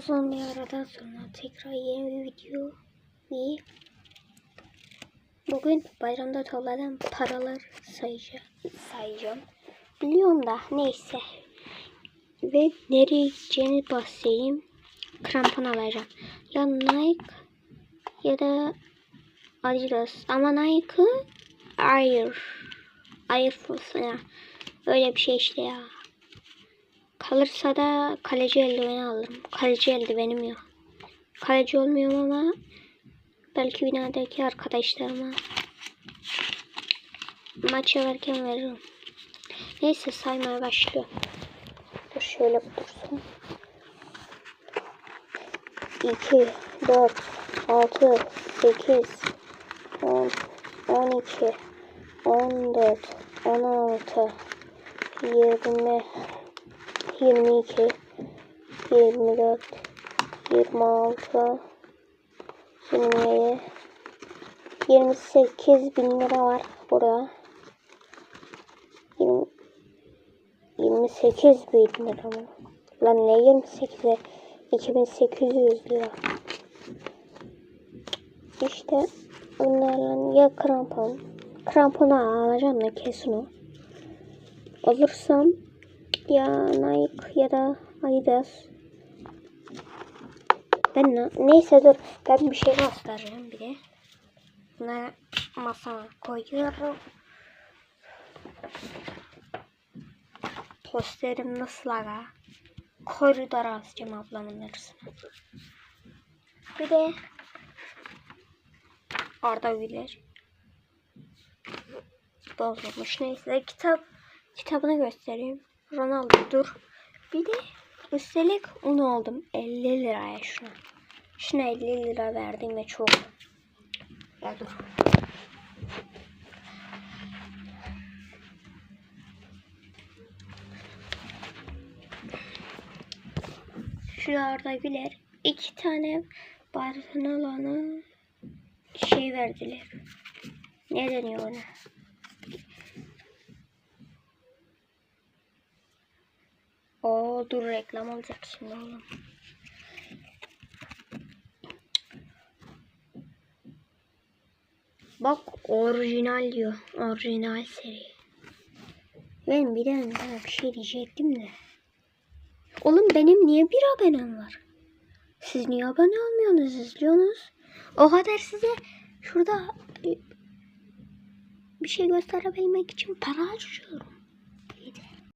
Uzun bir aradan sonra tekrar yeni bir video ve bugün bayramda topladığım paralar sayacağım. sayacağım. Biliyorum da neyse. Ve nereye gideceğini bahsedeyim. Krampon alacağım. Ya Nike ya da Adidas. Ama Nike Air. Air Force ya. Öyle bir şey işte ya. Kalırsa da kaleci eldiveni alırım. Kaleci eldivenim yok. Kaleci olmuyorum ama belki binadaki arkadaşlarıma maç yaparken veririm. Neyse saymaya başlıyor. Dur şöyle dursun. 2, 4, 6, 8, 10, 12, 14, 16, 20, 22, 24, 26, 27, 28 bin lira var burada. 20, 28 bin lira mı? Lan ne 28'e? 2800 lira. İşte bunlarla ya krampon. Kramponu alacağım da kesin o. Alırsam ya Nike ya da Adidas. Ben ne, neyse dur ben bir şey göstereceğim bir de. Bunları masama koyuyorum. Posterim nasıl aga? Koridora asacağım ablamın arasına. Bir de Arda Güler. Bozulmuş neyse kitap kitabını göstereyim. Ronaldo dur. Bir de üstelik onu aldım 50 liraya şuna. Şuna 50 lira verdim ve çok. Ya dur. Şu Arda iki tane Barcelona'nın şey verdiler. Ne deniyor ona? Dur reklam olacak şimdi oğlum. Bak orijinal diyor. Orijinal seri. Ben bir de daha bir şey diyecektim de. Oğlum benim niye bir abonem var? Siz niye abone olmuyorsunuz izliyorsunuz? O kadar size şurada bir şey gösterebilmek için para harcıyorum.